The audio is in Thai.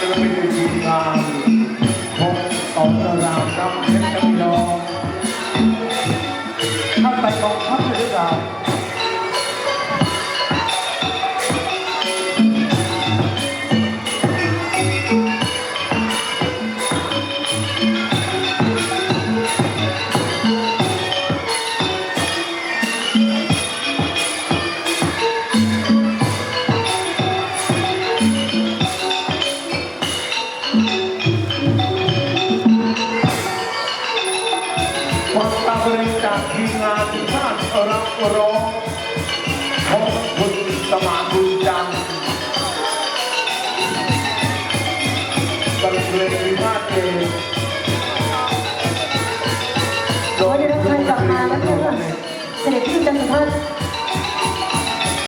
จะไม่ได้ยินการพบสองรามครับเพชรกิโล จากทีงานท่านรับร้องของคุณสมานบุญจันทร์เลงวิพากษ์เองได้รักรกลับมาแล้วค่ะเสด็จพี่จันทร์สุ